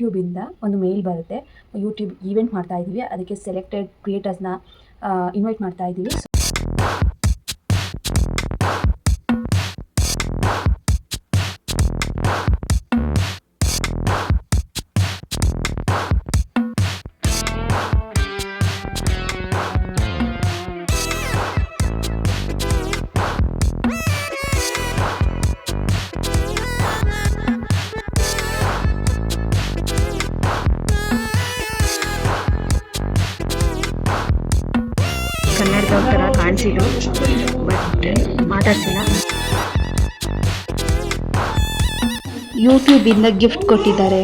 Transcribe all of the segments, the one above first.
ಯೂಟ್ಯೂಬಿಂದ ಒಂದು ಮೇಲ್ ಬರುತ್ತೆ. YouTube event ಮಾಡ್ತಾ ಇದ್ದೀವಿ ಅದಕ್ಕೆ ಸೆಲೆಕ್ಟೆಡ್ ಕ್ರಿಯೇಟರ್ಸ್ನ ಇನ್ವೈಟ್ ಮಾಡ್ತಾ ಇದ್ದೀವಿ ಕನ್ನಡದವ್ರ ಥರ ಕಾಣಿಸಿದ್ರು. ಬಟ್ ಮಾತಾಡ್ಸಿಲ್ಲ. ಯೂಟ್ಯೂಬಿಂದ ಗಿಫ್ಟ್ ಕೊಟ್ಟಿದ್ದಾರೆ.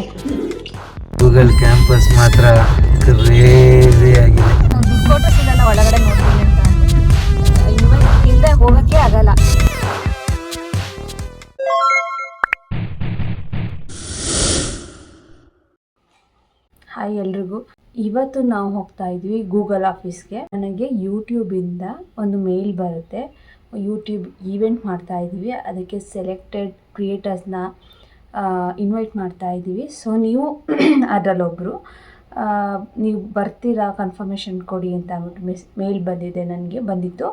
ಗೂಗಲ್ ಕ್ಯಾಂಪಸ್ ಮಾತ್ರ ಕ್ರೇಜಿ ಆಗಿದೆ. ಫೋಟೋಸ್ ಇದೆಲ್ಲ ಒಳಗಡೆ ನೋಡ್ತೀನಿ ಅಂತ. ಇನ್ವೈಟ್ ಇಲ್ಲದೆ ಹೋಗೋಕ್ಕೆ ಆಗಲ್ಲ. ಹಾಯ್ ಎಲ್ರಿಗೂ. ಇವತ್ತು ನಾವು ಹೋಗ್ತಾ ಇದ್ವಿ ಗೂಗಲ್ ಆಫೀಸ್ಗೆ. ನನಗೆ ಯೂಟ್ಯೂಬಿಂದ ಒಂದು ಮೇಲ್ ಬರುತ್ತೆ. ಯೂಟ್ಯೂಬ್ ಈವೆಂಟ್ ಮಾಡ್ತಾ ಇದ್ದೀವಿ ಅದಕ್ಕೆ ಸೆಲೆಕ್ಟೆಡ್ ಕ್ರಿಯೇಟರ್ಸ್ನ ಇನ್ವೈಟ್ ಮಾಡ್ತಾ ಇದ್ದೀವಿ ಸೊ ನೀವು ಅದರಲ್ಲೊಬ್ಬರು ನೀವು ಬರ್ತೀರಾ ಕನ್ಫರ್ಮೇಷನ್ ಕೊಡಿ ಅಂತ ಅಂದ್ಬಿಟ್ಟು ಮೆಸ್ ಮೇಲ್ ಬಂದಿದೆ ನನಗೆ, ಬಂದಿತ್ತು.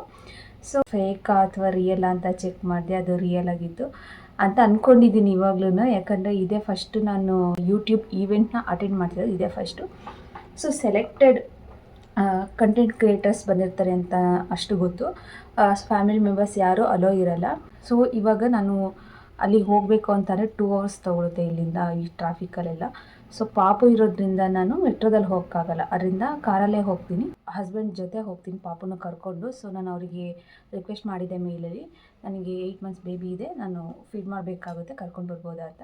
ಸೊ ಫೇಕಾ ಅಥವಾ ರಿಯಲ್ ಅಂತ ಚೆಕ್ ಮಾಡಿದೆ. ಅದು ರಿಯಲ್ ಆಗಿತ್ತು. ಅಂತ ಅಂದ್ಕೊಂಡಿದ್ದೀನಿ ಇವಾಗ್ಲೂ ಯಾಕಂದರೆ ಇದೇ ಫಸ್ಟು ನಾನು ಯೂಟ್ಯೂಬ್ ಈವೆಂಟ್ನ ಅಟೆಂಡ್ ಮಾಡ್ತಿರೋದು. ಇದೇ first so selected content creators ಬಂದಿರ್ತಾರೆ ಅಂತ ಅಷ್ಟು ಗೊತ್ತು. ಫ್ಯಾಮಿಲಿ ಮೆಂಬರ್ಸ್ ಯಾರೂ ಅಲೋ ಇರಲ್ಲ. ಸೊ ಇವಾಗ ನಾನು ಅಲ್ಲಿಗೆ ಹೋಗಬೇಕು ಅಂತಂದರೆ ಟೂ ಅವರ್ಸ್ ತೊಗೊಳುತ್ತೆ ಇಲ್ಲಿಂದ, ಈ ಟ್ರಾಫಿಕಲ್ಲೆಲ್ಲ ಸೊ ಪಾಪು ಇರೋದ್ರಿಂದ ನಾನು ಮೆಟ್ರೋದಲ್ಲಿ ಹೋಗೋಕ್ಕಾಗಲ್ಲ. ಅದರಿಂದ ಕಾರಲ್ಲೇ ಹೋಗ್ತೀನಿ. ಹಸ್ಬೆಂಡ್ ಜೊತೆ ಹೋಗ್ತೀನಿ ಪಾಪುನ ಕರ್ಕೊಂಡು. ಸೊ ನಾನು ಅವರಿಗೆ ರಿಕ್ವೆಸ್ಟ್ ಮಾಡಿದೆ ಮೇಲಲ್ಲಿ ನನಗೆ ಏಯ್ಟ್ ಮಂತ್ಸ್ ಬೇಬಿ ಇದೆ. ನಾನು ಫೀಡ್ ಮಾಡಬೇಕಾಗುತ್ತೆ, ಕರ್ಕೊಂಡು ಬರ್ಬೋದಾ ಅಂತ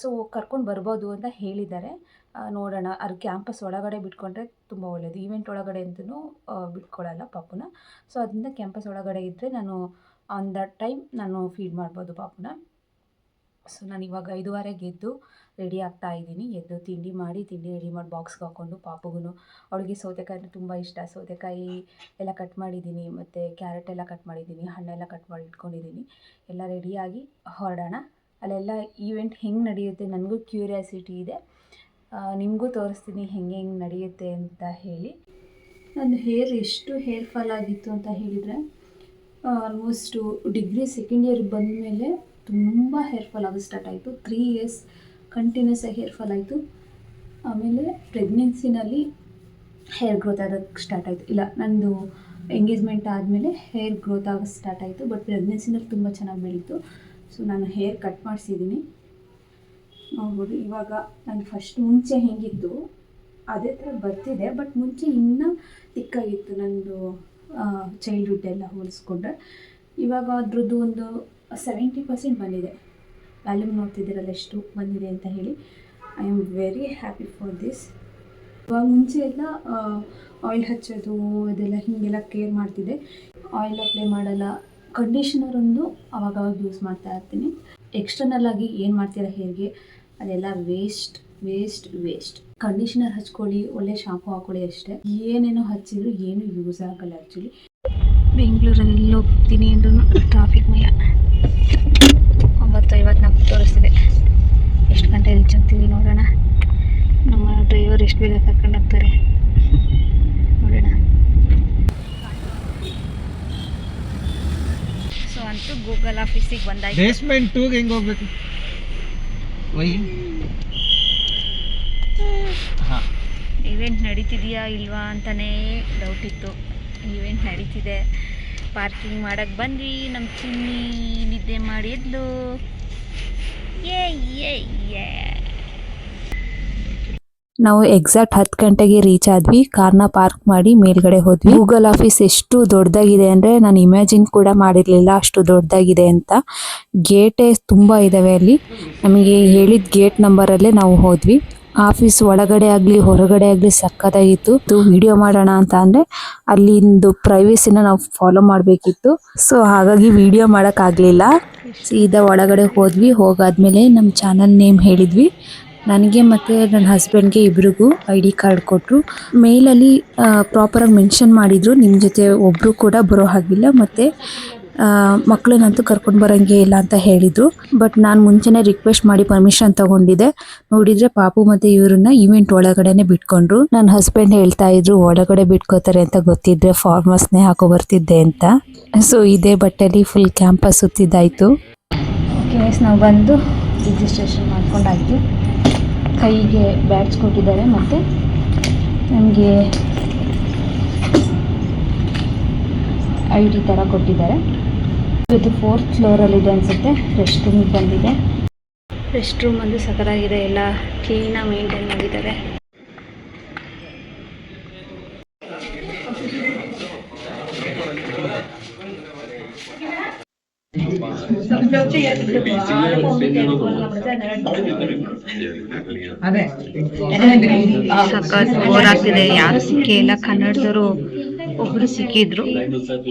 ಸೊ ಕರ್ಕೊಂಡು ಬರ್ಬೋದು ಅಂತ ಹೇಳಿದ್ದಾರೆ. ನೋಡೋಣ. ಅದು ಕ್ಯಾಂಪಸ್ ಒಳಗಡೆ ಬಿಟ್ಕೊಂಡ್ರೆ ತುಂಬ ಒಳ್ಳೆಯದು ಈವೆಂಟ್ ಒಳಗಡೆ ಅಂತೂ ಬಿಟ್ಕೊಳ್ಳಲ್ಲ ಪಾಪುನ. ಸೊ ಅದರಿಂದ ಕ್ಯಾಂಪಸ್ ಒಳಗಡೆ ಇದ್ದರೆ ನಾನು ಆನ್ ದಟ್ ಟೈಮ್ ನಾನು ಫೀಡ್ ಮಾಡ್ಬೋದು ಪಾಪುನ. ಸೊ ನಾನು ಇವಾಗ ಐದುವರೆಗೆ ಎದ್ದು ರೆಡಿ ಆಗ್ತಾ ಇದ್ದೀನಿ. ಎದ್ದು ತಿಂಡಿ ಮಾಡಿ, ತಿಂಡಿ ರೆಡಿ ಮಾಡಿ ಬಾಕ್ಸ್ಗೆ ಹಾಕ್ಕೊಂಡು ಪಾಪುಗೂ ಅವಳಿಗೆ ಸೌತೆಕಾಯಿ ಅಂದರೆ ತುಂಬ ಇಷ್ಟ. ಸೌತೆಕಾಯಿ ಎಲ್ಲ ಕಟ್ ಮಾಡಿದ್ದೀನಿ. ಮತ್ತು ಕ್ಯಾರೆಟ್ ಎಲ್ಲ ಕಟ್ ಮಾಡಿದ್ದೀನಿ. ಹಣ್ಣೆಲ್ಲ ಕಟ್ ಮಾಡಿ ಇಟ್ಕೊಂಡಿದ್ದೀನಿ. ಎಲ್ಲ ರೆಡಿಯಾಗಿ ಹೊರಡೋಣ. ಅಲ್ಲೆಲ್ಲ ಈವೆಂಟ್ ಹೆಂಗೆ ನಡೆಯುತ್ತೆ? ನನಗೂ ಕ್ಯೂರಿಯಾಸಿಟಿ ಇದೆ. ನಿಮಗೂ ತೋರಿಸ್ತೀನಿ ಹೆಂಗೆ ಹೆಂಗೆ ನಡೆಯುತ್ತೆ ಅಂತ ಹೇಳಿ. ನನ್ನ ಹೇರ್ ಎಷ್ಟು ಹೇರ್ ಫಾಲ್ ಆಗಿತ್ತು ಅಂತ ಹೇಳಿದರೆ ಆಲ್ಮೋಸ್ಟು ಡಿಗ್ರಿ ಸೆಕೆಂಡ್ ಇಯರ್ ಬಂದಮೇಲೆ ತುಂಬ ಹೇರ್ ಫಾಲ್ ಆಗೋದು ಸ್ಟಾರ್ಟ್ ಆಯಿತು. ತ್ರೀ ಇಯರ್ಸ್ ಕಂಟಿನ್ಯೂಸ್ ಆಗಿ ಹೇರ್ ಫಾಲ್ ಆಯಿತು. ಆಮೇಲೆ ಪ್ರೆಗ್ನೆನ್ಸಿನಲ್ಲಿ ಹೇರ್ ಗ್ರೋತ್ ಆಗೋಕ್ಕೆ ಸ್ಟಾರ್ಟ್ ಆಯಿತು. ಇಲ್ಲ, ನಂದು ಎಂಗೇಜ್ಮೆಂಟ್ ಆದಮೇಲೆ ಹೇರ್ ಗ್ರೋತ್ ಆಗೋಕ್ಕೆ ಸ್ಟಾರ್ಟ್ ಆಯಿತು. ಬಟ್ ಪ್ರೆಗ್ನೆನ್ಸಿನಲ್ಲಿ ತುಂಬ ಚೆನ್ನಾಗಿ ಬೆಳೀತು. ಸೊ ನಾನು ಹೇರ್ ಕಟ್ ಮಾಡಿಸಿದ್ದೀನಿ. ನೋಡ್ಬೋದು ಇವಾಗ ನಾನು ಫಸ್ಟ್ ಮುಂಚೆ ಹೆಂಗಿತ್ತು, ಅದೇ ಥರ ಬರ್ತಿದೆ ಬಟ್ ಮುಂಚೆ ಇನ್ನೂ ತಿಕ್ಕಾಗಿತ್ತು ನನ್ನದು ಚೈಲ್ಡ್ಹುಡ್ ಎಲ್ಲ ಹೋಲಿಸ್ಕೊಂಡ್ರೆ. ಇವಾಗ ಅದ್ರದ್ದು ಒಂದು ಸೆವೆಂಟಿ ಪರ್ಸೆಂಟ್ ಬಂದಿದೆ. ವ್ಯಾಲ್ಯೂಮ್ ನೋಡ್ತಿದ್ದೀರಲ್ಲ ಎಷ್ಟು ಬಂದಿದೆ ಅಂತ ಹೇಳಿ. I am very happy for this ಇವಾಗ ಮುಂಚೆ ಎಲ್ಲ ಆಯಿಲ್ ಹಚ್ಚೋದು, ಅದೆಲ್ಲ ಹೀಗೆಲ್ಲ ಕೇರ್ ಮಾಡ್ತಿದ್ದೆ. ಆಯಿಲ್ ಅಪ್ಲೈ ಮಾಡಲ್ಲ. ಕಂಡೀಷನರ್ ಒಂದು ಅವಾಗವಾಗ ಯೂಸ್ ಮಾಡ್ತಾ ಇರ್ತೀನಿ. ಎಕ್ಸ್ಟರ್ನಲ್ ಆಗಿ ಏನು ಮಾಡ್ತೀರಾ ಹೇಗೆ? ಅದೆಲ್ಲ ವೇಸ್ಟ್ ವೇಸ್ಟ್ ವೇಸ್ಟ್ ಕಂಡೀಷನರ್ ಹಚ್ಕೊಳ್ಳಿ, ಒಳ್ಳೆ ಶಾಂಪು ಹಾಕೊಳ್ಳಿ ಅಷ್ಟೇ. ಏನೇನೋ ಹಚ್ಚಿದ್ರು ಏನು ಯೂಸ್ ಆಗಲ್ಲ ಆ್ಯಕ್ಚುಲಿ ಬೆಂಗಳೂರಲ್ಲಿ ಎಲ್ಲಿ ಹೋಗ್ತೀನಿ ಅಂದ್ರೂ ಟ್ರಾಫಿಕ್ ಮಯ ಒಂಬತ್ತು ಐವತ್ನಾಲ್ಕು ತೋರಿಸ್ತಿದೆ. ಎಷ್ಟು ಗಂಟೆ ರೀಚ್ ಆಗ್ತೀವಿ ನೋಡೋಣ. ನಮ್ಮ ಡ್ರೈವರ್ ಎಷ್ಟು ಬೇಗ ಕರ್ಕೊಂಡು ಹೋಗ್ತಾರೆ. ನೋಡೋಣ. ಸೊ ಅಂತೂ ಗೂಗಲ್ ಆಫೀಸಿಗೆ ಬಂದಾಯ್ತು. ಬೇಸ್ಮೆಂಟ್ ಹೆಂಗೆ ಹೋಗ್ಬೇಕು? ವೈ? ಹಾಂ. ಇವೆಂಟ್ ನಡೀತಿದೆಯಾ ಇಲ್ವಾ ಅಂತಲೇ ಡೌಟ್ ಇತ್ತು. ಇವೆಂಟ್ ನಡೀತಿದೆ. ಪಾರ್ಕಿಂಗ್ ಮಾಡಕ್ಕೆ ಬಂದ್ವಿ. ನಮ್ಮ ಚಿನ್ನಿ ನಿದ್ದೆ ಮಾಡಿದ್ಲು ಏ ಏ ಏ ನಾವು ಎಕ್ಸಾಕ್ಟ್ ಹತ್ತು ಗಂಟೆಗೆ ರೀಚ್ ಆದ್ವಿ. ಕಾರ್ನ ಪಾರ್ಕ್ ಮಾಡಿ ಮೇಲ್ಗಡೆ ಹೋದ್ವಿ. ಗೂಗಲ್ ಆಫೀಸ್ ಎಷ್ಟು ದೊಡ್ಡದಾಗಿದೆ ಅಂದ್ರೆ ನಾನು ಇಮ್ಯಾಜಿನ್ ಕೂಡ ಮಾಡಿರಲಿಲ್ಲ ಅಷ್ಟು ದೊಡ್ಡದಾಗಿದೆ ಅಂತ. ಗೇಟೇ ತುಂಬಾ ಇದಾವೆ ಅಲ್ಲಿ. ನಮಗೆ ಹೇಳಿದ ಗೇಟ್ ನಂಬರಲ್ಲೇ ನಾವು ಹೋದ್ವಿ. ಆಫೀಸ್ ಒಳಗಡೆ ಆಗಲಿ, ಹೊರಗಡೆ ಆಗಲಿ ಸಕ್ಕತ್ತಾಗಿತ್ತು. ವಿಡಿಯೋ ಮಾಡೋಣ ಅಂತ ಅಂದ್ರೆ ಅಲ್ಲಿಂದು ಪ್ರೈವೇಸಿನ ನಾವು ಫಾಲೋ ಮಾಡಬೇಕಿತ್ತು. ಸೊ ಹಾಗಾಗಿ ವಿಡಿಯೋ ಮಾಡೋಕ್ಕಾಗಲಿಲ್ಲ ಸೀದಾ ಒಳಗಡೆ ಹೋದ್ವಿ. ಹೋಗಾದ್ಮೇಲೆ ನಮ್ಮ ಚಾನಲ್ ನೇಮ್ ಹೇಳಿದ್ವಿ. ನನಗೆ ಮತ್ತು ನನ್ನ ಹಸ್ಬೆಂಡ್ಗೆ ಇಬ್ರಿಗೂ ಐ ಡಿ ಕಾರ್ಡ್ ಕೊಟ್ಟರು ಮೇಲಲ್ಲಿ ಪ್ರಾಪರಾಗಿ ಮೆನ್ಷನ್ ಮಾಡಿದರು. ನಿಮ್ಮ ಜೊತೆ ಒಬ್ಬರು ಕೂಡ ಬರೋ ಹಾಗಿಲ್ಲ. ಮತ್ತು ಮಕ್ಕಳನ್ನಂತೂ ಕರ್ಕೊಂಡು ಬರೋಂಗೆ ಇಲ್ಲ ಅಂತ ಹೇಳಿದರು. ಬಟ್ ನಾನು ಮುಂಚೆನೇ ರಿಕ್ವೆಸ್ಟ್ ಮಾಡಿ ಪರ್ಮಿಷನ್ ತಗೊಂಡಿದ್ದೆ. ನೋಡಿದರೆ ಪಾಪು ಮತ್ತು ಇವ್ರನ್ನ ಇವೆಂಟ್ ಒಳಗಡೆನೆ ಬಿಟ್ಕೊಂಡ್ರು. ನನ್ನ ಹಸ್ಬೆಂಡ್ ಹೇಳ್ತಾ ಇದ್ರು, ಒಳಗಡೆ ಬಿಟ್ಕೋತಾರೆ ಅಂತ ಗೊತ್ತಿದ್ರೆ ಫಾರ್ಮರ್ಸ್ನೇ ಹಾಕೋ ಬರ್ತಿದ್ದೆ ಅಂತ. ಸೊ ಇದೇ ಬಟ್ಟೆಲಿ ಫುಲ್ ಕ್ಯಾಂಪಸ್ ಸುತ್ತಿದ್ದಾಯಿತು. ಕೇಸ್ ನಾವು ಬಂದು ರಿಜಿಸ್ಟ್ರೇಷನ್ ಮಾಡ್ಕೊಂಡಾಯ್ತು. ಕೈಗೆ ಬ್ಯಾಟ್ಸ್ ಕೊಟ್ಟಿದ್ದಾರೆ ಮತ್ತು ನಮಗೆ ಐ ಡಿ ಥರ ಕೊಟ್ಟಿದ್ದಾರೆ. ಇದು ಫೋರ್ತ್ ಫ್ಲೋರಲ್ಲಿದೆ ಅನಿಸುತ್ತೆ. ರೆಸ್ಟ್ ರೂಮಿಗೆ ಬಂದಿದೆ. ರೆಸ್ಟ್ ರೂಮ್ ಒಂದು ಸಖತ್ತಾಗಿದೆ ಎಲ್ಲ ಕ್ಲೀನಾಗಿ ಮೇಂಟೈನ್ ಮಾಡಿದ್ದಾರೆ. ಸಖತ್ ಬೋರ್ ಆಗ್ತಿದೆ ಯಾರು ಸಿಕ್ಕಿಲ್ಲ ಕನ್ನಡದವರು ಒಬ್ರು ಸಿಕ್ಕಿದ್ರು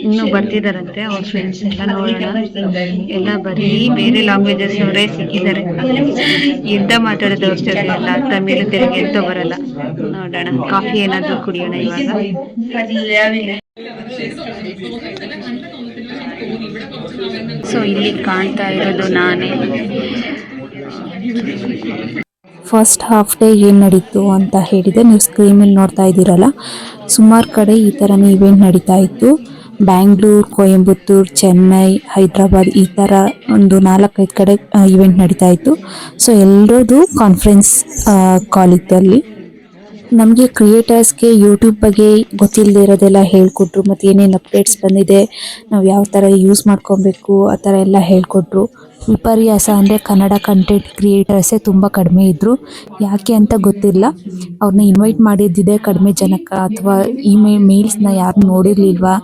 ಇನ್ನು ಬರ್ತಿದಾರಂತೆ ಅವ್ರ ಫ್ರೆಂಡ್ಸ್ ಎಲ್ಲ ನೋಡೋಣ ಎಲ್ಲ ಬರೀ ಬೇರೆ ಲ್ಯಾಂಗ್ವೇಜಸ್ ಅವರೇ ಸಿಕ್ಕಿದ್ದಾರೆ ಎಂತ ಮಾತಾಡೋದು ಅವ್ರ ಜೊತೆ ಎಲ್ಲ ತಮಿಳು ತೆಲುಗು ಎಂತ ಬರಲ್ಲ ನೋಡೋಣ ಕಾಫಿ ಏನಾದ್ರು ಕುಡಿಯೋಣ ಇವಾಗ ಸೊ ಇಲ್ಲಿ ಕಾಣ್ತಾ ಇರೋದು ನಾನೇ. ಫಸ್ಟ್ ಹಾಫ್ ಡೇ ಏನು ನಡೀತು ಅಂತ ಹೇಳಿದೆ ನೀವು ಸ್ಕ್ರೀನಲ್ಲಿ ನೋಡ್ತಾ ಇದ್ದೀರಲ್ಲ. ಸುಮಾರು ಕಡೆ ಈ ಥರನೇ ಇವೆಂಟ್ ನಡೀತಾ ಇತ್ತು. ಬ್ಯಾಂಗ್ಳೂರು ಕೊಯಂಬತ್ತೂರ್ ಚೆನ್ನೈ ಹೈದ್ರಾಬಾದ್ ಈ ಥರ ಒಂದು ನಾಲ್ಕೈದು ಕಡೆ ಇವೆಂಟ್ ನಡೀತಾ ಇತ್ತು. ಸೊ ಎಲ್ಲರದು ಕಾನ್ಫರೆನ್ಸ್ ಕಾಲೇಜಲ್ಲಿ ನಮಗೆ ಕ್ರಿಯೇಟರ್ಸ್ಗೆ ಯೂಟ್ಯೂಬ್ ಬಗ್ಗೆ ಗೊತ್ತಿಲ್ಲದೆ ಇರೋದೆಲ್ಲ ಹೇಳಿಕೊಟ್ರು ಮತ್ತು ಏನೇನು ಅಪ್ಡೇಟ್ಸ್ ಬಂದಿದೆ, ನಾವು ಯಾವ ಥರ ಯೂಸ್ ಮಾಡ್ಕೊಬೇಕು, ಆ ಥರ ಎಲ್ಲ ಹೇಳಿಕೊಟ್ರು. ವಿಪರ್ಯಾಸ ಅಂದರೆ ಕನ್ನಡ ಕಂಟೆಂಟ್ ಕ್ರಿಯೇಟರ್ಸೇ ತುಂಬ ಕಡಿಮೆ ಇದ್ದರು ಯಾಕೆ ಅಂತ ಗೊತ್ತಿಲ್ಲ. ಅವ್ರನ್ನ ಇನ್ವೈಟ್ ಮಾಡಿದ್ದಿದೆ ಕಡಿಮೆ ಜನಕ್ಕೆ, ಅಥವಾ ಇಮೇ ಮೇಲ್ಸ್ನ ಯಾರು ನೋಡಿರ್ಲಿಲ್ವಾ,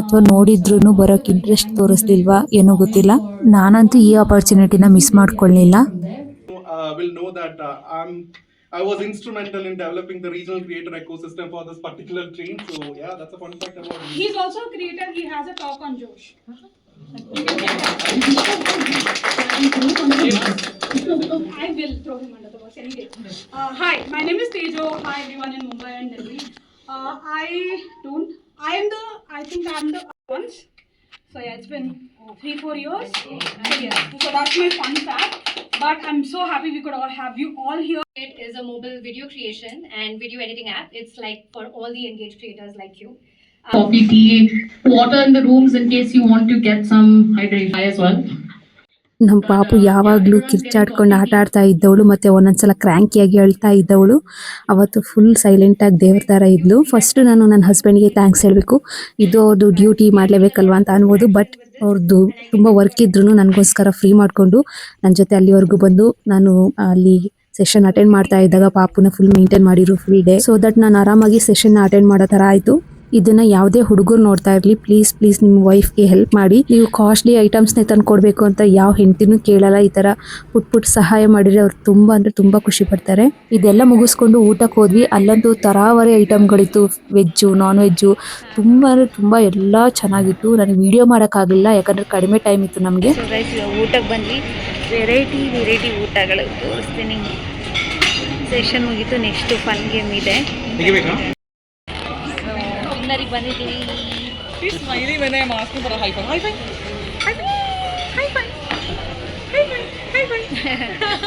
ಅಥವಾ ನೋಡಿದ್ರೂ ಬರೋಕ್ಕೆ ಇಂಟ್ರೆಸ್ಟ್ ತೋರಿಸ್ಲಿಲ್ವಾ, ಏನೋ ಗೊತ್ತಿಲ್ಲ. ನಾನಂತೂ ಈ ಆಪರ್ಚುನಿಟಿನ ಮಿಸ್ ಮಾಡ್ಕೊಳ್ಳಿಲ್ಲ I was instrumental in developing the regional creator ecosystem for this particular train. So yeah, that's a fun fact about me. He's also a creator. He has a talk on Josh. I will throw him under the bus any day. Uh, hi, my name is Tejo. Hi everyone in Mumbai and Delhi. Uh, I don't. I am the. I think I'm the once. So yeah, it's been three four years. So yeah, so that's my fun fact. But I'm so happy we could all have you all here. It is a mobile video creation and video editing app. It's like for all the engaged creators like you. coffee, tea, water in the rooms in case you want to get some hydration as well. ನಮ್ಮ ಪಾಪು ಯಾವಾಗಲೂ ಕಿರ್ಚಾಡ್ಕೊಂಡು ಆಟ ಆಡ್ತಾ ಇದ್ದವಳು ಮತ್ತೆ ಒಂದೊಂದ್ಸಲ ಕ್ರ್ಯಾಂಕಿಯಾಗಿ ಅಳ್ತಾ ಇದ್ದವಳು. ಅವತ್ತು full ಸೈಲೆಂಟಾಗಿ ದೇವ್ರ ಥರ ಇದ್ಲು. ಫಸ್ಟ್ ನಾನು ನನ್ನ ಹಸ್ಬೆಂಡ್ಗೆ ಥ್ಯಾಂಕ್ಸ್ ಹೇಳಬೇಕು. ಇದು ಅವ್ರದ್ದು ಡ್ಯೂಟಿ ಮಾಡಲೇಬೇಕಲ್ವಾ ಅಂತ ಅನ್ಬೋದು ಬಟ್ ಅವ್ರದ್ದು ತುಂಬ ವರ್ಕ್ ಇದ್ರೂ ನನಗೋಸ್ಕರ ಫ್ರೀ ಮಾಡಿಕೊಂಡು ನನ್ನ ಜೊತೆ ಅಲ್ಲಿವರೆಗೂ ಬಂದು ನಾನು ಅಲ್ಲಿ ಸೆಷನ್ ಅಟೆಂಡ್ ಮಾಡ್ತಾ ಇದ್ದಾಗ ಪಾಪುನ ಫುಲ್ ಮೇಂಟೈನ್ ಮಾಡಿರು ಫ್ರೀ ಡೇ ಸೊ ದಟ್ ನಾನು ಆರಾಮಾಗಿ ಸೆಷನ್ ಅಟೆಂಡ್ ಮಾಡೋ ಥರ ಆಯಿತು. ಇದನ್ನ ಯಾವುದೇ ಹುಡುಗರು ನೋಡ್ತಾ ಇರಲಿ ಪ್ಲೀಸ್ ಪ್ಲೀಸ್ ನಿಮ್ಮ ವೈಫ್ಗೆ ಹೆಲ್ಪ್ ಮಾಡಿ. ನೀವು ಕಾಸ್ಟ್ಲಿ ಐಟಮ್ಸ್ನೇ ತಂದು ಕೊಡಬೇಕು ಅಂತ ಯಾವ ಹೆಂಡತಿನೂ ಕೇಳಲ್ಲ. ಈ ಥರ ಪುಟ್ ಪುಟ್ ಸಹಾಯ ಮಾಡಿದ್ರೆ ಅವ್ರು ತುಂಬ ಅಂದರೆ ತುಂಬ ಖುಷಿ ಪಡ್ತಾರೆ. ಇದೆಲ್ಲ ಮುಗಿಸ್ಕೊಂಡು ಊಟಕ್ಕೆ ಹೋದ್ವಿ. ಅಲ್ಲಂತೂ ತರಾವರಿ ಐಟಮ್ಗಳಿತ್ತು ವೆಜ್ಜು ನಾನ್ ವೆಜ್ಜು ತುಂಬ ಅಂದರೆ ತುಂಬ ಎಲ್ಲ ಚೆನ್ನಾಗಿತ್ತು. ನನಗೆ ವಿಡಿಯೋ ಮಾಡೋಕ್ಕಾಗಲಿಲ್ಲ ಯಾಕಂದರೆ ಕಡಿಮೆ ಟೈಮ್ ಇತ್ತು ನಮಗೆ. ಊಟಕ್ಕೆ ಬಂದ್ವಿ. ವೆರೈಟಿ ವೆರೈಟಿ ಊಟಗಳು. ತೋರಿಸ್ತೀನಿ ಸೆಷನ್ ಮುಗೀತು ನೆಕ್ಸ್ಟ್ ಫನ್ ಗೇಮ್ ಇದೆ. ವಿನ್ನರಿಗೆ ಬಂದಿದ್ದೀವಿ He's smiling when I'm asking for a high five. High five. High five. High five. High five.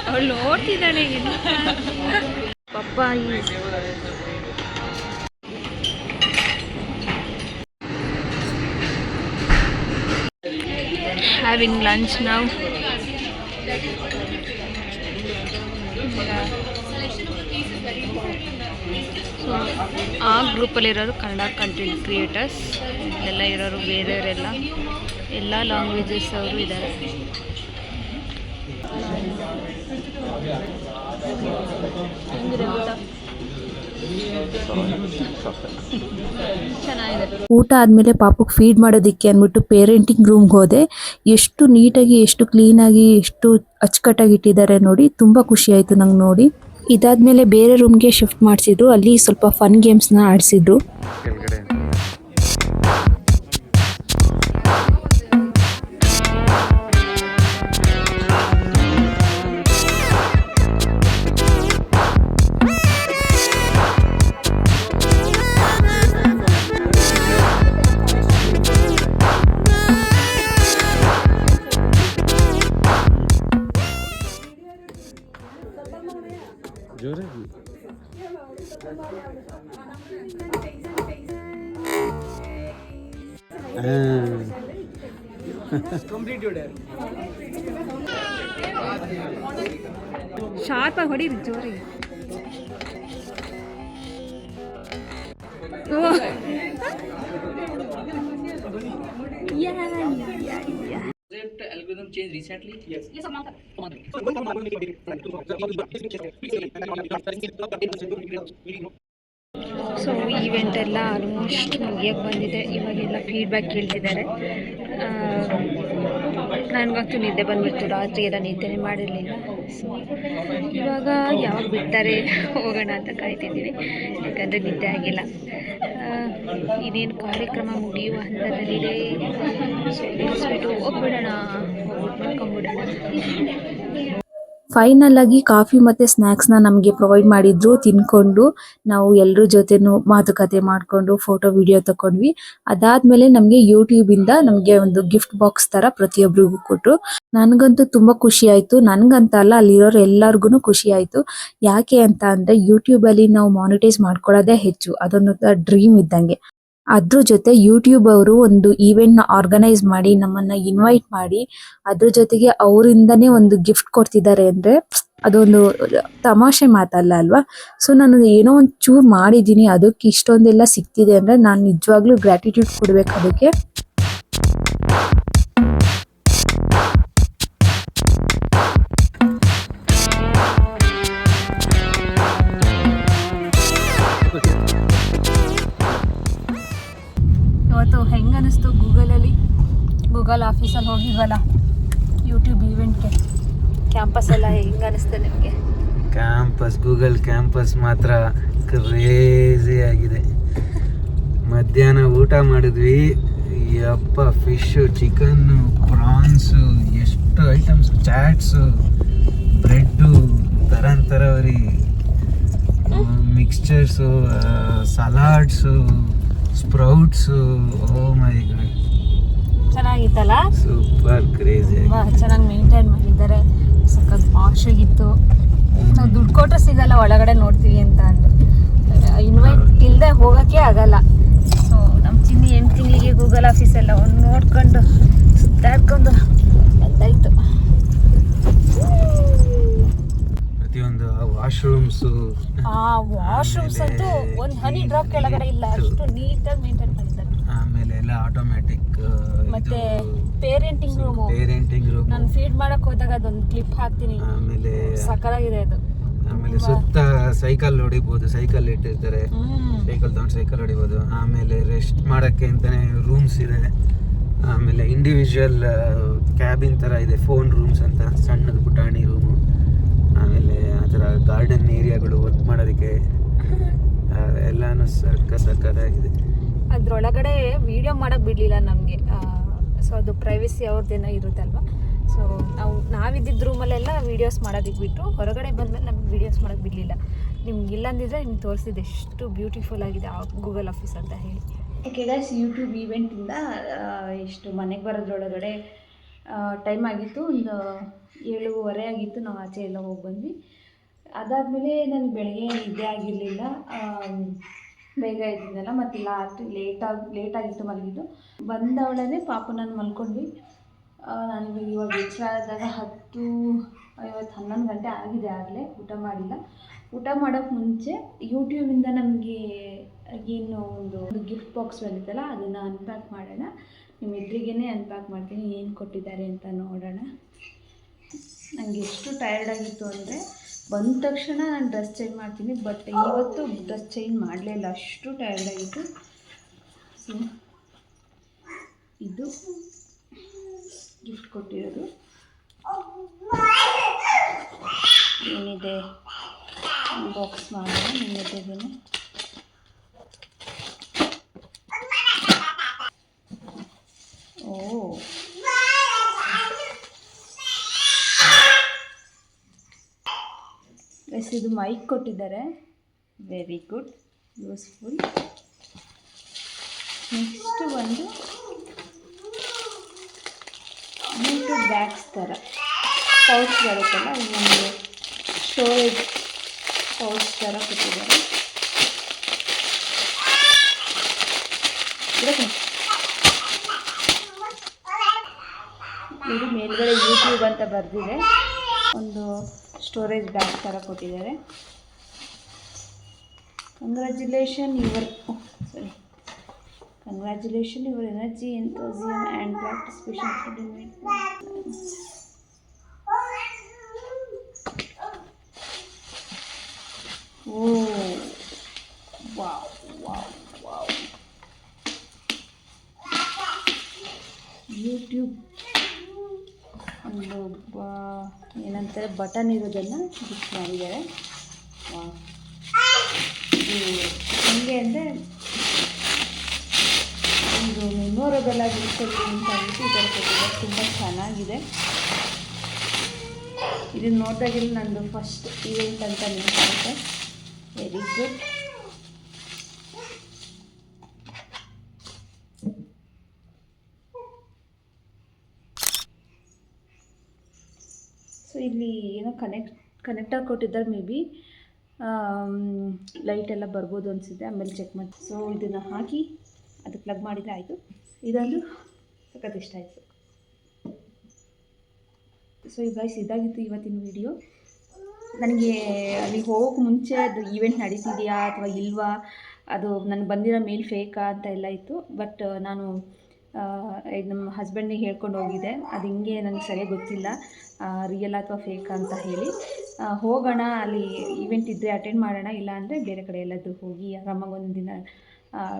ಅವಳು ನೋಡ್ತಿದ್ದಾಳೆ ಪಪ್ಪ ಹ್ಯಾವಿಂಗ್ ಲಂಚ್ ನಾವು ಆ ಗ್ರೂಪಲ್ಲಿರೋರು ಕನ್ನಡ ಕಂಟೆಂಟ್ ಕ್ರಿಯೇಟರ್ಸ್ ಎಲ್ಲ ಇರೋರು ಬೇರೆಯವರೆಲ್ಲ. ಎಲ್ಲ ಲ್ಯಾಂಗ್ವೇಜಸ್ ಅವರು ಇದ್ದಾರೆ. ಊಟ? ಆದಮೇಲೆ ಪಾಪಕ್ಕೆ ಫೀಡ್ ಮಾಡೋದಕ್ಕೆ ಅಂದ್ಬಿಟ್ಟು ಪೇರೆಂಟಿಂಗ್ ರೂಮ್ಗೆ ಹೋದೆ. ಎಷ್ಟು ನೀಟಾಗಿ ಎಷ್ಟು ಕ್ಲೀನಾಗಿ ಎಷ್ಟು ಅಚ್ಚುಕಟ್ಟಾಗಿ ಇಟ್ಟಿದ್ದಾರೆ ನೋಡಿ, ತುಂಬ ಖುಷಿ ಆಯಿತು ನಂಗೆ ನೋಡಿ. ಇದಾದ್ಮೇಲೆ ಬೇರೆ ರೂಮ್ಗೆ ಶಿಫ್ಟ್ ಮಾಡಿಸಿದ್ರು. ಅಲ್ಲಿ ಸ್ವಲ್ಪ ಫನ್ ಗೇಮ್ಸ್ನ ಆಡಿಸಿದ್ರು. ಶಾರ್ಪಾಗಿ ಹೊಡೀರಿ ಜೋರಿ ಓ yeah, yeah, yeah. Algorithm changed recently? Yes. Yes, I'm not. So event ಎಲ್ಲ ಆಲ್ಮೋಸ್ಟ್ ಮುಗಿಯಕ್ಕೆ ಬಂದಿದೆ ಇವಾಗೆಲ್ಲ ಫೀಡ್ಬ್ಯಾಕ್ ಕೇಳ್ತಿದ್ದಾರೆ ನನಗಂತೂ ನಿದ್ದೆ ಬಂದ್ಬಿಡ್ತು ರಾತ್ರಿ ಎಲ್ಲ ನಿದ್ದೆನೇ ಮಾಡಿರಲಿಲ್ಲ ಸೊ ಇವಾಗ ಯಾವಾಗ ಬಿಡ್ತಾರೆ ಹೋಗೋಣ ಅಂತ ಕಾಯ್ತಿದ್ದೀವಿ. ಯಾಕಂದರೆ ನಿದ್ದೆ ಆಗಿಲ್ಲ. ಇನ್ನೇನು ಕಾರ್ಯಕ್ರಮ ಮುಗಿಯುವ ಹಂತದಲ್ಲಿದೆ. ಸೊ ಹೋಗ್ಬಿಡೋಣ. ಹೋಗ್ಬಿಟ್ಟು ಮಲ್ಕೊಂಬಿಡೋಣ ಫೈನಲ್ ಆಗಿ ಕಾಫಿ ಮತ್ತೆ ಸ್ನಾಕ್ಸ್ನ ನಮಗೆ ಪ್ರೊವೈಡ್ ಮಾಡಿದ್ರು, ತಿನ್ಕೊಂಡು ನಾವು ಎಲ್ಲರ ಜೊತೆನು ಮಾತುಕತೆ ಮಾಡ್ಕೊಂಡು ಫೋಟೋ ವಿಡಿಯೋ ತಕೊಂಡ್ವಿ. ಅದಾದ್ಮೇಲೆ ನಮಗೆ ಯೂಟ್ಯೂಬ್ ಇಂದ ನಮಗೆ ಒಂದು ಗಿಫ್ಟ್ ಬಾಕ್ಸ್ ತರ ಪ್ರತಿಯೊಬ್ಬರಿಗೂ ಕೊಟ್ಟರು ನನಗಂತೂ ತುಂಬಾ ಖುಷಿ ಆಯ್ತು. ನನ್ಗಂತ ಅಲ್ಲ, ಅಲ್ಲಿರೋರು ಎಲ್ಲಾರ್ಗು ಖುಷಿ ಆಯ್ತು. ಯಾಕೆ ಅಂತ ಅಂದ್ರೆ ಯೂಟ್ಯೂಬ್ ಅಲ್ಲಿ ನಾವು ಮಾನಿಟೈಸ್ ಮಾಡ್ಕೊಳ್ಳೋದೇ ಹೆಚ್ಚು. ಅದೊಂದು ಡ್ರೀಮ್ ಇದ್ದಂಗೆ. ಅದ್ರ ಜೊತೆ ಯೂಟ್ಯೂಬ್ ಅವರು ಒಂದು ಈವೆಂಟ್ನ ಆರ್ಗನೈಸ್ ಮಾಡಿ, ನಮ್ಮನ್ನ ಇನ್ವೈಟ್ ಮಾಡಿ, ಅದ್ರ ಜೊತೆಗೆ ಅವರಿಂದನೇ ಒಂದು ಗಿಫ್ಟ್ ಕೊಡ್ತಿದ್ದಾರೆ ಅಂದ್ರೆ ಅದೊಂದು ತಮಾಷೆ ಮಾತಲ್ಲ ಅಲ್ವಾ? ಸೊ ನಾನು ಏನೋ ಒಂದು ಚೂರ್ ಮಾಡಿದ್ದೀನಿ, ಅದಕ್ಕೆ ಇಷ್ಟೊಂದೆಲ್ಲ ಸಿಗ್ತಿದೆ ಅಂದ್ರೆ ನಾನು ನಿಜವಾಗ್ಲೂ ಗ್ರಾಟಿಟ್ಯೂಡ್ ಕೊಡ್ಬೇಕು ಅದಕ್ಕೆ. ಗೂಗಲ್ ಆಫೀಸಲ್ಲಿ ಹೋಗಿದ್ವಲ್ಲ ಯೂಟ್ಯೂಬ್ ಈವೆಂಟ್ಗೆ ಕ್ಯಾಂಪಸ್ ಎಲ್ಲ ಹೆಂಗೆ ಅನಿಸ್ತದೆ ನಿಮಗೆ? ಕ್ಯಾಂಪಸ್ ಗೂಗಲ್ ಕ್ಯಾಂಪಸ್ ಮಾತ್ರ ಕ್ರೇಜಿ ಆಗಿದೆ. ಮಧ್ಯಾಹ್ನ ಊಟ ಮಾಡಿದ್ವಿ. ಯಪ್ಪ ಫಿಶು ಚಿಕನ್ನು ಪ್ರಾನ್ಸು ಎಷ್ಟು items chats bread ತರಂತರವರಿ mixtures salads sprouts oh my god ಚೆನ್ನಾಗಿತ್ತಲ್ಲ? Super crazy ತುಂಬ ಚೆನ್ನಾಗಿ ಮೇಂಟೈನ್ ಮಾಡಿದ್ದಾರೆ. ಸಖತ್ ಪಾಶಾಗಿತ್ತು ನಾವು ದುಡ್ಡು ಕೊಟ್ಟರೆ ಸಿಗಲ್ಲ ಒಳಗಡೆ ನೋಡ್ತೀವಿ ಅಂತ ಅಂದ್ರೆ. ಇನ್ವೈಟ್ ಇಲ್ಲದೆ ಹೋಗೋಕ್ಕೆ ಆಗಲ್ಲ. ಸೊ ನಮ್ಮ ಚಿನ್ನಿ ಎಂಟು ತಿಂಗಳಿಗೆ ಗೂಗಲ್ ಆಫೀಸ್ ಎಲ್ಲ ಒಂದು ನೋಡ್ಕೊಂಡು ಸುತ್ತಾಡ್ಕೊಂಡು ಅದಾಯಿತು ಪ್ರತಿಯೊಂದು ವಾಶ್ರೂಮ್ಸು ಆ ವಾಶ್ರೂಮ್ಸ್ ಅಂತೂ ಒಂದು ಹನಿ ಡ್ರಾಪ್ ಕೆಳಗಡೆ ಇಲ್ಲ. ಅಷ್ಟು ನೀಟಾಗಿ ಮೇಂಟೈನ್ ಆಮೇಲೆ ಎಲ್ಲ ಆಟೋಮ್ಯಾಟಿಕ್ ಮತ್ತೆ ಪೇರೆಂಟಿಂಗ್ ರೂಮ್ ಪೇರೆಂಟಿಂಗ್ ರೂಮ್ ನಾನು ಫೀಡ್ ಮಾಡಕ್ ಹೋದಾಗ ಅದೊಂದು ಕ್ಲಿಪ್ ಹಾಕ್ತೀನಿ. ಆಮೇಲೆ ಸಕ್ಕತ್ತಾಗಿದೆ ಅದು. ಆಮೇಲೆ ಸುತ್ತ ಸೈಕಲ್ ಹೊಡಿಬಹುದು ಸೈಕಲ್ ಇಟ್ಟಿರ್ತಾರೆ. ಸೈಕಲ್ ತಗೊಂಡು ಸೈಕಲ್ ಹೊಡಿಬಹುದು ಆಮೇಲೆ ರೆಸ್ಟ್ ಮಾಡಕ್ಕೆ ಅಂತಾನೆ ರೂಮ್ಸ್ ಇದೆ. ಆಮೇಲೆ ಇಂಡಿವಿಜುವಲ್ ಕ್ಯಾಬಿನ್ ತರ ಇದೆ ಫೋನ್ ರೂಮ್ಸ್ ಅಂತ. ಸಣ್ಣದು ಪುಟಾಣಿ ರೂಮು ಆಮೇಲೆ ಆ ಥರ ಗಾರ್ಡನ್ ಏರಿಯಾಗಳು ವರ್ಕ್ ಮಾಡೋದಕ್ಕೆ. ಎಲ್ಲಾನು ಸಕ್ಕ ಸಕ್ಕದಾಗಿದೆ ಅದ್ರೊಳಗಡೆ ವಿಡಿಯೋ ಮಾಡೋಕೆ ಬಿಡ್ಲಿಲ್ಲ ನಮಗೆ. ಸೊ ಅದು ಪ್ರೈವಸಿ ಅವ್ರದ್ದೇನೋ ಇರುತ್ತಲ್ವ? ಸೊ ನಾವು ನಾವಿದ್ದಿದ್ದ ರೂಮಲ್ಲೆಲ್ಲ ವೀಡಿಯೋಸ್ ಮಾಡೋದಕ್ಕೆ ಬಿಟ್ಟು ಹೊರಗಡೆ ಬಂದಮೇಲೆ ನಮ್ಗೆ ವೀಡಿಯೋಸ್ ಮಾಡೋಕ್ಕೆ ಬಿಡಲಿಲ್ಲ. ನಿಮ್ಗೆ ಇಲ್ಲಂದಿದ್ರೆ ನಿಮ್ಗೆ ತೋರಿಸಿದ್ದು ಎಷ್ಟು ಬ್ಯೂಟಿಫುಲ್ ಆಗಿದೆ ಆ ಗೂಗಲ್ ಆಫೀಸ್ ಅಂತ ಹೇಳಿ. ಓಕೆ ಗೈಸ್ ಯೂಟ್ಯೂಬ್ ಈವೆಂಟಿಂದ ಎಷ್ಟು ಮನೆಗೆ ಬರೋದ್ರೊಳಗಡೆ ಟೈಮ್ ಆಗಿತ್ತು. ಒಂದು ಏಳುವರೆ ಆಗಿತ್ತು. ನಾವು ಆಚೆ ಎಲ್ಲ ಹೋಗಿ ಬಂದ್ವಿ. ಅದಾದಮೇಲೆ ನನಗೆ ಬೆಳಗ್ಗೆ ಇದೇ ಆಗಿರಲಿಲ್ಲ. ಬೇಗ ಇದ್ದಿದ್ದಲ್ಲ ಮತ್ತು ಲಾಸ್ಟ್ ಲೇಟಾಗಿ ಲೇಟಾಗಿತ್ತು ಮಲಗಿದ್ದು. ಬಂದವಳೇ ಪಾಪ ನಾನು ಮಲ್ಕೊಂಡ್ವಿ. ನನಗೆ ಇವಾಗ ಎಚ್ಚರ ಆದಾಗ ಹತ್ತು, ಐವತ್ತು, ಹನ್ನೊಂದು ಗಂಟೆ ಆಗಿದೆ ಆಗಲೇ, ಊಟ ಮಾಡಿಲ್ಲ. ಊಟ ಮಾಡೋಕ್ಕೆ ಮುಂಚೆ ಯೂಟ್ಯೂಬಿಂದ ನಮಗೆ ಏನು ಒಂದು ಗಿಫ್ಟ್ ಬಾಕ್ಸ್ ಬಂದಿತ್ತಲ್ಲ, ಅದನ್ನು ಅನ್ಪ್ಯಾಕ್ ಮಾಡೋಣ. ನಿಮ್ಮ ಎದುರಿಗೇ ಅನ್ಪ್ಯಾಕ್ ಮಾಡ್ತೀನಿ, ಏನು ಕೊಟ್ಟಿದ್ದಾರೆ ಅಂತ ನೋಡೋಣ. ನನಗೆ ಎಷ್ಟು ಟಯರ್ಡ್ ಆಗಿತ್ತು ಅಂದರೆ ಬಂದ ತಕ್ಷಣ ನಾನು ಡ್ರೆಸ್ ಚೇಂಜ್ ಮಾಡ್ತೀನಿ ಬಟ್ ಇವತ್ತು ಡ್ರೆಸ್ ಚೇಂಜ್ ಮಾಡಲಿಲ್ಲ. ಅಷ್ಟು ಟೈರ್ಡ್ ಆಗಿತ್ತು ಸೊ ಇದು ಗಿಫ್ಟ್ ಕೊಟ್ಟಿರೋದು. ಏನಿದೆ? ಬಾಕ್ಸ್ ಮಾಡೋಣ, ನಿಮ್ಮ ಜೊತೆಗೇನೆ ಓ ಎಸ್ ಇದು ಮೈಕ್ ಕೊಟ್ಟಿದ್ದಾರೆ. ವೆರಿ ಗುಡ್ ಯೂಸ್ಫುಲ್ ನೆಕ್ಸ್ಟ್ ಒಂದು ಯೂಟ್ಯೂಬ್ ಬ್ಯಾಗ್ಸ್ ಥರ ಪೌಚ್ ಬರುತ್ತಲ್ಲ ಒಂದು ಸ್ಟೋರೇಜ್ ಪೌಚ್ ಥರ ಕೊಟ್ಟಿದ್ದಾರೆ. ಇದು ಮೇಲ್ಗಡೆ ಯೂಟ್ಯೂಬ್ ಅಂತ ಬರೆದಿದೆ. ಒಂದು ಸ್ಟೋರೇಜ್ ಬ್ಯಾಗ್ ಥರ ಕೊಟ್ಟಿದ್ದಾರೆ congratulation your sorry congratulation your energy enthusiasm and participation oh wow wow wow YouTube ಒಂದು ಏನಂತಾರೆ, ಬಟನ್ ಇರೋದನ್ನು ಗಿಫ್ಟ್ ಮಾಡಿದ್ದಾರೆ. ಇದು ಹೇಗೆ ಅಂದರೆ ಒಂದು ಮೆಮೊರಬಲ್ ಆಗಿ ಅಂತ ಅಂದ್ಬಿಟ್ಟು ಇದರ ಕೊಟ್ಟಿದ್ದಾರೆ. ತುಂಬ ಚೆನ್ನಾಗಿದೆ. ಇದನ್ನು ನೋಡಿದಾಗೆಲ್ಲ ನಂದು ಫಸ್ಟ್ ಇವೆಂಟ್ ಅಂತ ನೆನಪಾಗುತ್ತೆ. ವೆರಿ ಗುಡ್ ಸೊ ಇಲ್ಲಿ ಏನೋ ಕನೆಕ್ಟ್ ಕನೆಕ್ಟರ್ ಕೊಟ್ಟಿದ್ದಾರೆ ಮೇ ಬಿ ಲೈಟ್ ಎಲ್ಲ ಬರ್ಬೋದು ಅನಿಸುತ್ತೆ, ಆಮೇಲೆ ಚೆಕ್ ಮಾಡಿ ಸೊ ಇದನ್ನು ಹಾಕಿ ಅದು ಪ್ಲಗ್ ಮಾಡಿದರೆ ಆಯಿತು. ಇದೊಂದು ಸಖತ್ ಇಷ್ಟ ಆಯಿತು. ಸೊ ಈ ಗೈಸ್ ಇದಾಗಿತ್ತು ಇವತ್ತಿನ ವಿಡಿಯೋ ನನಗೆ ಅಲ್ಲಿ ಹೋಗೋಕೆ ಮುಂಚೆ ಅದು ಈವೆಂಟ್ ನಡೀತಿದೆಯಾ ಅಥವಾ ಇಲ್ವಾ? ಅದು ನನಗೆ ಬಂದಿರೋ ಮೇಲ್ ಫೇಕಾ ಅಂತ ಎಲ್ಲ ಇತ್ತು. ಬಟ್ ನಾನು ಇದು ನಮ್ಮ ಹಸ್ಬೆಂಡಿಗೆ ಹೇಳ್ಕೊಂಡು ಹೋಗಿದ್ದೆ. ಅದು ಹಿಂಗೆ ನನಗೆ ಸರಿಯಾಗಿ ಗೊತ್ತಿಲ್ಲ. ರಿಯಲ್ ಅಥವಾ ಫೇಕ್ ಅಂತ ಹೇಳಿ ಹೋಗೋಣ ಅಲ್ಲಿ ಈವೆಂಟ್ ಇದ್ದರೆ ಅಟೆಂಡ್ ಮಾಡೋಣ ಇಲ್ಲ ಅಂದರೆ ಬೇರೆ ಕಡೆ ಎಲ್ಲಾದರೂ ಹೋಗಿ ಆರಾಮಾಗಿ ಒಂದು ದಿನ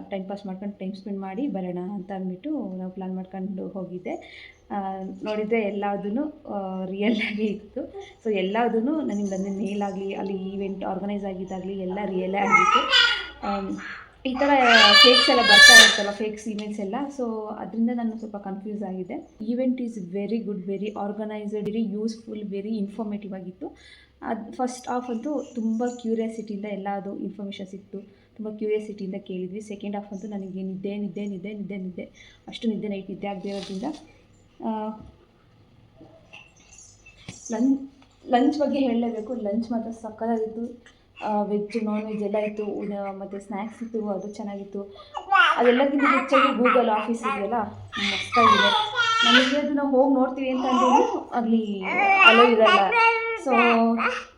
ಟೈಮ್ ಪಾಸ್ ಮಾಡ್ಕೊಂಡು ಟೈಮ್ ಸ್ಪೆಂಡ್ ಮಾಡಿ ಬರೋಣ ಅಂತ ಅಂದ್ಬಿಟ್ಟು ನಾವು ಪ್ಲ್ಯಾನ್ ಮಾಡ್ಕೊಂಡು ಹೋಗಿದ್ದೆ. ನೋಡಿದರೆ ಎಲ್ಲದೂ ರಿಯಲ್ ಆಗಿ ಇತ್ತು. ಸೊ ಎಲ್ಲದೂ ನನಗೆ ಬಂದ ಮೇಲಾಗಲಿ ಅಲ್ಲಿ ಈವೆಂಟ್ ಆರ್ಗನೈಸ್ ಆಗಿದ್ದಾಗಲಿ ಎಲ್ಲ ರಿಯಲೇ ಆಗಿತ್ತು. ಆಮ್, ಈ ಥರ ಫೇಕ್ಸ್ ಎಲ್ಲ ಬರ್ತಾ ಇರುತ್ತಲ್ಲ ಫೇಕ್ಸ್ ಇಮೇಲ್ಸ್ ಎಲ್ಲ. ಸೊ ಅದರಿಂದ ನಾನು ಸ್ವಲ್ಪ ಕನ್ಫ್ಯೂಸ್ ಆಗಿದೆ event is very good very organised very useful very informative ಆಗಿತ್ತು. ಅದು ಫಸ್ಟ್ ಆಫ್ ಅಂತೂ ತುಂಬ ಕ್ಯೂರಿಯಾಸಿಟಿಯಿಂದ ಎಲ್ಲ ಅದು ಇನ್ಫಾರ್ಮೇಷನ್ ಸಿಕ್ತು. ತುಂಬ ಕ್ಯೂರಿಯಾಸಿಟಿಯಿಂದ ಕೇಳಿದ್ವಿ. ಸೆಕೆಂಡ್ ಹಾಫ್ ಅಂತೂ ನನಗೆ ನಿದ್ದೆ ನಿದ್ದೆ ನಿದ್ದೆ ನಿದ್ದೆ ನಿದ್ದೆ. ಅಷ್ಟು ನಿದ್ದೆ ನೈಟ್ ನಿದ್ದೆ ಆಗದೆ ಇರೋದ್ರಿಂದ ಲಂಚ್ ಲಂಚ್ ಬಗ್ಗೆ ಹೇಳಲೇಬೇಕು. ಲಂಚ್ ಮಾತ್ರ ಸಕ್ಕತ್ತಾಗಿತ್ತು ವೆಜ್ ನಾನ್ ವೆಜ್ ಎಲ್ಲ ಇತ್ತು ಮತ್ತು ಸ್ನ್ಯಾಕ್ಸ್ ಇತ್ತು, ಅದು ಚೆನ್ನಾಗಿತ್ತು. ಅದೆಲ್ಲಕ್ಕಿಂತ ಹೆಚ್ಚಾಗಿ ಗೂಗಲ್ ಆಫೀಸ್ ಇದೆಯಲ್ಲ? ಮಸ್ತಾಗಿದೆ ನಮಗೆ ಅದು ನಾವು ಹೋಗಿ ನೋಡ್ತೀವಿ ಅಂತ ಅಂದ್ರೂ ಅಲ್ಲಿ ಅಲೋ ಇರಲ್ಲ. ಸೊ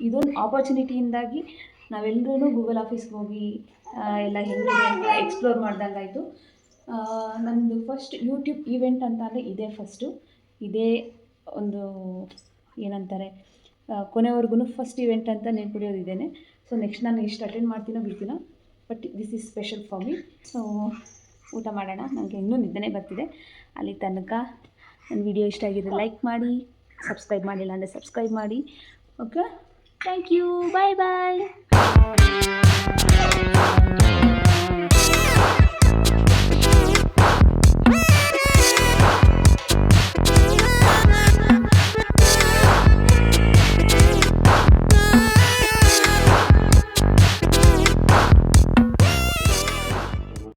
ಇದೊಂದು ಆಪರ್ಚುನಿಟಿಯಿಂದಾಗಿ ನಾವೆಲ್ಲರೂ ಗೂಗಲ್ ಆಫೀಸ್ಗೆ ಹೋಗಿ ಎಲ್ಲ ಹೆಂಗಿದೆ ಅಂತ ಎಕ್ಸ್ಪ್ಲೋರ್ ಮಾಡ್ದಂಗಾಯಿತು. ನಮ್ಮದು ಫಸ್ಟ್ ಯೂಟ್ಯೂಬ್ ಈವೆಂಟ್ ಅಂತ ಅಂದರೆ ಇದೇ ಫಸ್ಟು ಇದೇ ಒಂದು ಏನಂತಾರೆ ಕೊನೆವರೆಗೂ ಫಸ್ಟ್ ಇವೆಂಟ್ ಅಂತ ನೆನ್ಪಿಡಿಯೋದಿದ್ದೇನೆ. ಸೊ ನೆಕ್ಸ್ಟ್ ನಾನು ಎಷ್ಟು ಅಟೆಂಡ್ ಮಾಡ್ತೀನೋ ಬಿಡ್ತೀನೋ but this is special for me so ಊಟ ಮಾಡೋಣ. ನನಗೆ ಇನ್ನೂ ನಿದ್ದೆನೇ ಬರ್ತಿದೆ. ಅಲ್ಲಿ ತನಕ ನನ್ನ ವಿಡಿಯೋ ಇಷ್ಟ ಆಗಿದ್ರೆ ಲೈಕ್ ಮಾಡಿ ಸಬ್ಸ್ಕ್ರೈಬ್ ಮಾಡಿಲ್ಲ ಅಂದರೆ ಸಬ್ಸ್ಕ್ರೈಬ್ ಮಾಡಿ. Okay thank you bye bye